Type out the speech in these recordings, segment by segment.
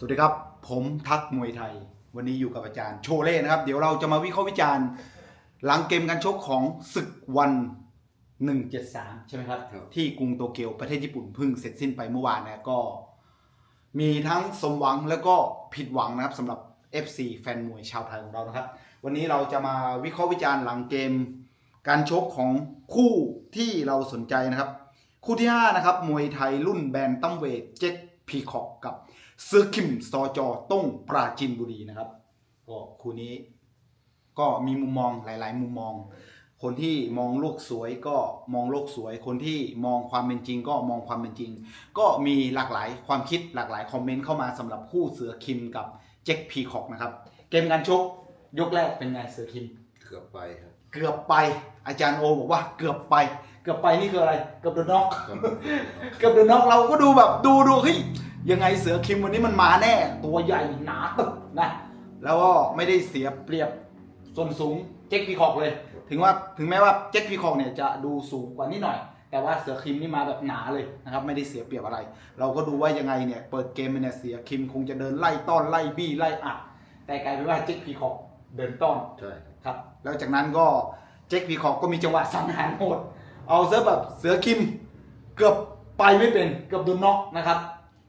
สวัสดีครับ ผมทักมวยไทย วันนี้อยู่กับอาจารย์โชเล่นะครับ เดี๋ยวเราจะมาวิเคราะห์วิจารณ์ หลังเกมการชกของศึกวัน 173 ใช่ไหมครับครับ ที่กรุงโตเกียวประเทศญี่ปุ่นเพิ่งเสร็จสิ้นไปเมื่อวานนะก็ มีทั้งสมหวังแล้วก็ผิดหวังนะครับสำหรับ FC แฟนมวยชาวไทยของเรานะครับ วันนี้เราจะมาวิเคราะห์วิจารณ์หลังเกม การชกของคู่ที่เราสนใจนะครับ คู่ที่5นะครับมวยไทยรุ่นแบนตัมเวทเจ็คพีคอกกับเซอร์คิมซอจอต้งปราจินบุรีนะครับก็คู่นี้ ก็มีมุมมองหลาย ๆ มุมมอง คนที่มองโลกสวยก็มองโลกสวย คนที่มองความเป็นจริง ก็มองความเป็นจริง ก็มีหลากหลายความคิดหลากหลายคอมเมนต์เข้ามาสำหรับคู่เสือคิมกับเจ็คพีคอกนะครับ เกมการชกยกแรกเป็นไงเสือคิม เกือบไปครับ เกือบไป อาจารย์โอบอกว่าเกือบไป เกือบไปนี่คืออะไรเกือบโดนน็อกครับเกือบโดนน็อกเราก็ดูแบบดูดูเฮ้ย ยังไงเสือคิมวันนี้มันมาแน่ ตัวใหญ่หนาตึกนะ แล้วก็ไม่ได้เสียเปรียบส่วนสูงเจ็คพีคอกเลย ถึงว่าถึงแม้ว่าเจ็คพีคอกเนี่ยจะดูสูงกว่านิดหน่อย แต่ว่าเสือคิมนี่มาแบบหนาเลยนะครับไม่ได้เสียเปรียบอะไร เราก็ดูว่ายังไงเนี่ยเปิดเกมเนี่ยเสียคิมคงจะเดินไล่ต้อนไล่บี้ไล่อัดแต่กลายเป็นว่าเจ็คพีคอกเดินต้อนใช่ครับครับแล้วจากนั้นก็เจ็คพีคอกก็มีจังหวะสังหารโหดเอาซะแบบเสือคิมเกือบไปไม่เป็นเกือบโดนน็อกนะครับ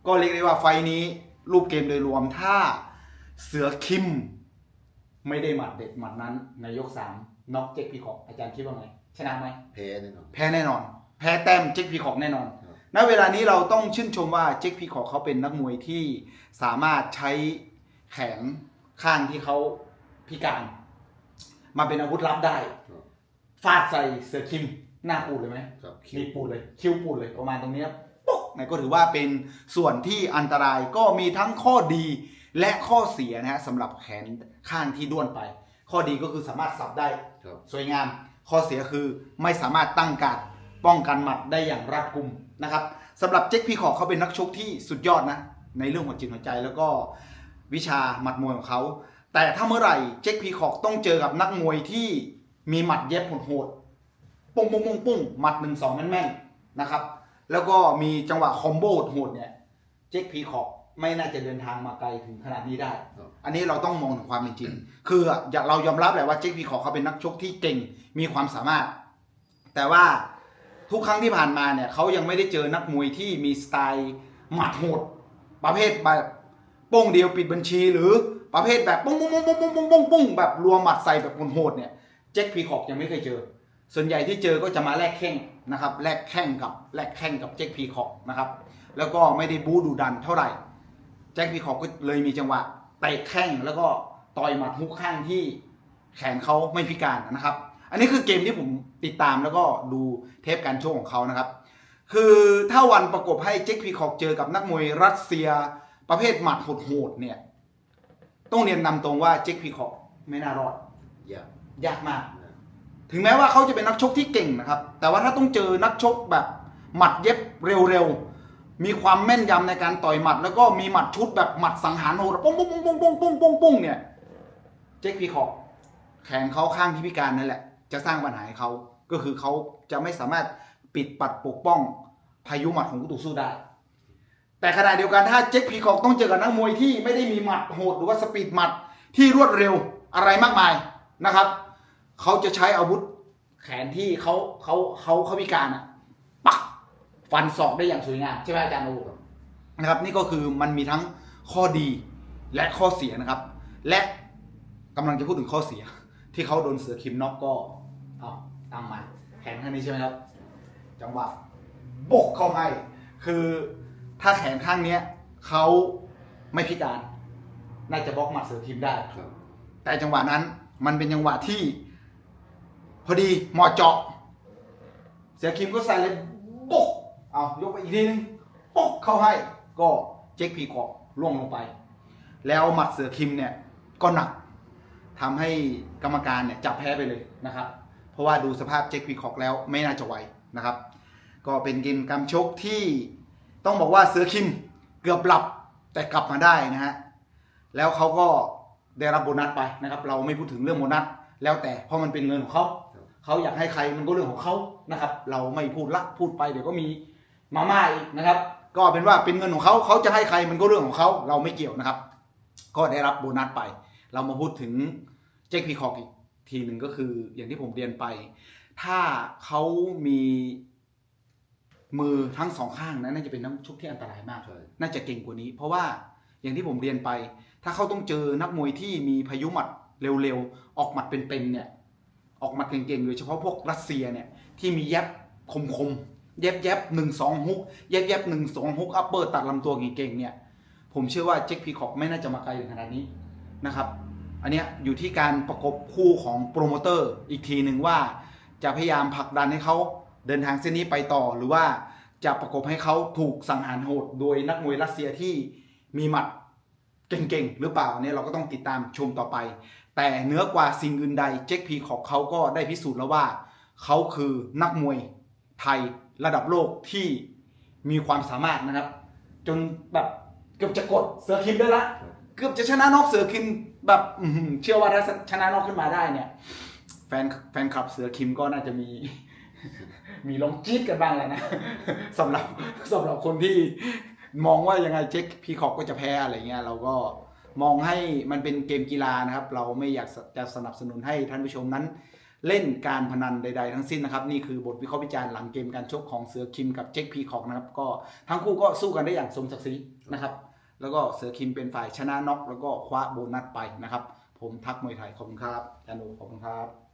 ก็เรียกได้ว่าไฟล์นี้รูปเกมโดยรวมถ้าเสือคิม ไม่ได้หมัดเด็ดหมัดนั้น ในยกสามน็อกเจ็คพีคอกอาจารย์คิดว่าไงชนะไหมแพ้แน่นอนแพ้แน่นอน แพ้แต้มเจ็คพีคอกแน่นอนครับณเวลานี้เราต้องชื่นชมว่าเจ็คพีคอกเขาเป็นนักมวยที่สามารถใช้แขนข้างที่เขาพิการ มาเป็นอาวุธลับได้ครับฟาดใส่เสือคิมหน้าปูดเลยไหมครับนี่ปูดเลย คิ้วปูดเลยประมาณตรงเนี้ยปุ๊ก ไหนก็ถือว่าเป็นส่วนที่อันตรายก็มีทั้งข้อดีและข้อเสียนะฮะสำหรับแขนข้างที่ด้วนไป ข้อดีก็คือสามารถสับได้ครับ สวยงาม ข้อเสียคือไม่สามารถตั้งการดป้องกันหมัดได้อย่างรัดกุมนะครับสำหรับเจ็คพีคอกเขาเป็นนักชกที่สุดยอดนะ ในเรื่องหัวจิตหัวใจแล้วก็วิชาหมัดมวยของเขา แต่ถ้าเมื่อไหร่เจ็คพีคอกต้องเจอกับนักมวยที่มีหมัดเย็บโหดๆปุ้งปุ้งปุ้งปุ้งหมัดหนึ่งสองแม่นๆนะครับ แล้วก็มีจังหวะคอมโบโหดเนี่ย เจ็คพีคอกไม่น่าจะเดินทางมาไกลถึงขนาดนี้ได้ อันนี้เราต้องมองถึงความเป็นจริง คืออย่าเรายอมรับแหละว่าเจ็คพีคอกเขาเป็นนักชกที่เก่ง มีความสามารถ แต่ว่าทุกครั้งที่ผ่านมาเนี่ยเขายังไม่ได้เจอนักมวยที่มีสไตล์หมัดโหด ประเภทแบบป้งเดียวปิดบัญชี หรือประเภทแบบป้งป้งป้งป้งป้งป้งป้งแบบรัวหมัดใส่แบบโหดเนี่ย เจ็คพีคอกยังไม่เคยเจอ ส่วนใหญ่ที่เจอก็จะมาแลกแข้งนะครับแลกแข้งกับแลกแข้งกับเจ็คพีคอกนะครับแล้วก็ไม่ได้บู๊ดูดันเท่าไหร่แจ็คพีคอกก็เลยมีจังหวะเตะแข้งแล้วก็ต่อยหมัดฮุกข้างที่แขนเขาไม่พิการนะครับ อันนี้คือเกมที่ผมติดตามแล้วก็ดูเทปการโชว์ของเขานะครับ คือถ้าวันประกบให้เจ็คพีคอกเจอกับนักมวยรัสเซียประเภทหมัดโหดๆเนี่ยต้องเรียนนำตรงว่าเจ็คพีคอกไม่น่ารอดยากยากมากนะ ถึงแม้ว่าเขาจะเป็นนักชกที่เก่งนะครับ แต่ว่าถ้าต้องเจอนักชกแบบหมัดเย็บเร็วๆ มีความแม่นยำในการต่อยหมัด แล้วก็มีหมัดชุดแบบหมัดสังหารโหดปุ้งปุ้งปุ้งปุ้งปุ้งปุ้งปุ้งปุ้งเนี่ยเจคพีคอกแขนเขาข้างที่พิการนั่นแหละ จะสร้างปัญหาให้เขาก็คือเขาจะไม่สามารถปิดปัดปกป้องพายุหมัดของกุตุสู้ได้ แต่ขณะเดียวกันถ้าเจคพีคอกต้องเจอกับนักมวยที่ไม่ได้มีหมัดโหดหรือว่าสปีดหมัดที่รวดเร็วอะไรมากมายนะครับ เขาจะใช้อาวุธแขนที่เขาเขาเขาเขาพิการอะปักฟันศอกได้อย่างสวยงามใช่ไหมอาจารย์โอนะครับ นี่ก็คือมันมีทั้งข้อดีและข้อเสียนะครับ และกำลังจะพูดถึงข้อเสีย ที่เขาโดนเสือคิมน็อกก็เอาตั้งมาแขนข้างนี้ใช่ไหมครับ จังหวะบกเข้าให้ คือถ้าแขนข้างเนี้ยเขาไม่พิการ น่าจะบล็อกหมัดเสือคิมได้ครับแต่จังหวะนั้นมันเป็นจังหวะที่ พอดีเหมาะเจาะ เสียคิมก็ใส่เลยปุ๊กเอายกไปอีกทีนึงปุ๊กเข้าให้ก็เจ๊กพีคอกล่วงลงไป แล้วหมัดเสือคิมเนี่ยก็หนักทำให้กรรมการเนี่ยจับแพ้ไปเลยนะครับ เพราะว่าดูสภาพเจ๊กพีคอกแล้วไม่น่าจะไหวนะครับ ก็เป็นเกมการชกที่ต้องบอกว่าเสือคิมเกือบหลับแต่กลับมาได้นะฮะแล้วเขาก็ได้รับโบนัสไปนะครับ เราไม่พูดถึงเรื่องโบนัสแล้วแต่เพราะมันเป็นเงินของเขา เขาอยากให้ใครมันก็เรื่องของเขานะครับ เราไม่พูดละพูดไปเดี๋ยวก็มีมาม่าอีกนะครับ ก็เป็นว่าเป็นเงินของเขาเขาจะให้ใครมันก็เรื่องของเขาเราไม่เกี่ยวนะครับ ก็ได้รับโบนัสไป เรามาพูดถึงเจคพีคอกอีกทีหนึ่งก็คืออย่างที่ผมเรียนไป ถ้าเขามีมือทั้งสองข้างนะน่าจะเป็นน้ำชุบที่อันตรายมากใช่น่าจะเก่งกว่านี้ เพราะว่าอย่างที่ผมเรียนไป ถ้าเขาต้องเจอนักมวยที่มีพายุหมัดเร็วๆ ออกหมัดเป็นๆเนี่ย ออกมัดเก่งๆโดยเฉพาะพวกรัสเซียเนี่ยที่มีแยบคมๆแยบแยบหนึ่งสองฮุกแยบแยบหนึ่งสองฮุกอัปเปอร์ตัดลำตัวเก่งๆเนี่ยผมเชื่อว่าเจ็คพีคอกไม่น่าจะมาไกลถึงขนาดนี้นะครับ อันเนี้ยอยู่ที่การประกบคู่ของโปรโมเตอร์อีกทีหนึ่งว่าจะพยายามผลักดันให้เขาเดินทางเส้นนี้ไปต่อหรือว่าจะประกบให้เขาถูกสังหารโหดโดยนักมวยรัสเซียที่มีหมัดเก่งๆ หรือเปล่าเนี่ยเราก็ต้องติดตามชมต่อไป แต่เหนือกว่าสิ่งอื่นใดเจ็คพีขอกเขาก็ได้พิสูจน์แล้วว่า เขาคือนักมวยไทยระดับโลกที่มีความสามารถนะครับ จนแบบเกือบจะกดเสือคิมได้ละเกือบจะชนะนอกเสือคิมแบบเชื่อว่าถ้าชนะนอกขึ้นมาได้เนี่ย แฟนแฟนคลับเสือคิมก็น่าจะมี มีลองจี๊ดกันบ้างแล้วนะสำหรับสำหรับคนที่มองว่ายังไงเจ๊คพีคอกก็จะแพ้อะไรเงี้ยเราก็ มองให้มันเป็นเกมกีฬานะครับ เราไม่อยากจะสนับสนุนให้ท่านผู้ชมนั้น เล่นการพนันใด ๆ ทั้งสิ้นนะครับ นี่คือบทวิเคราะห์วิจารณ์หลังเกมการชกของเสือคิมกับเจคพีคอกนะครับก็ทั้งคู่ก็สู้กันได้อย่างสมศักดิ์ศรีนะครับ แล้วก็เสือคิมเป็นฝ่ายชนะน็อกแล้วก็คว้าโบนัสไปนะครับ ผมทักมวยไทยขอบคุณครับอาจารย์โอขอบคุณครับ